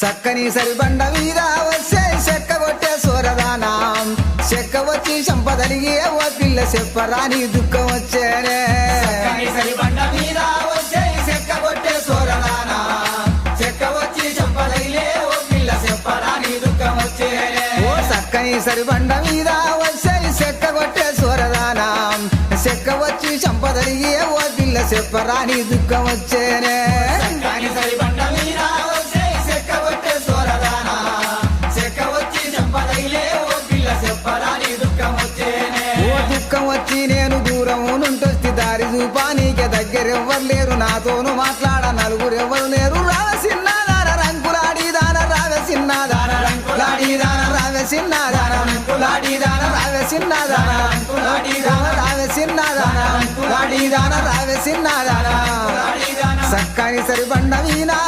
సక్కని సరిబండ మీద వచ్చే చెక్క కొట్టే సూరదానా. చెక్క వచ్చి సంపదలిగి ఓ పిల్ల చెప్పరాని దుఃఖం వచ్చేనే. సరి బండ మీద వచ్చే చెక్క కొట్టే సోరదానా. చెక్క వచ్చి చంపలైలే ఓ పిల్ల చెప్పరాని దుఃఖం వచ్చేనే. ఓ సక్కని సరిబండ మీద వచ్చే చెక్క కొట్టే సూరదానా. చెక్క వచ్చి సంపదలిగి ఓ పిల్ల చెప్పరాని దుఃఖం వచ్చేనే. చెప్పరాని దుఃఖం వచ్చేనే. ఓ దుఃఖం వచ్చి నేను దూరం నుంటొచ్చి దారి చూపానీకే దగ్గరెవ్వరు లేరు. నాతోను మాట్లాడ నలుగురు ఎవ్వరు లేరు. రావ సిన్నాదాన రంకులాడి దాన రావ సిన్నాదాన రంకులాడి దాన రావ సిన్నాదాన రంకులాడి దాన రావ సిన్నాదాన రంకులాడి దాన రావ సిన్నాదాన రంకులాడి దాన రావ సిన్నాదాన సక్కని సరిబండ వీణా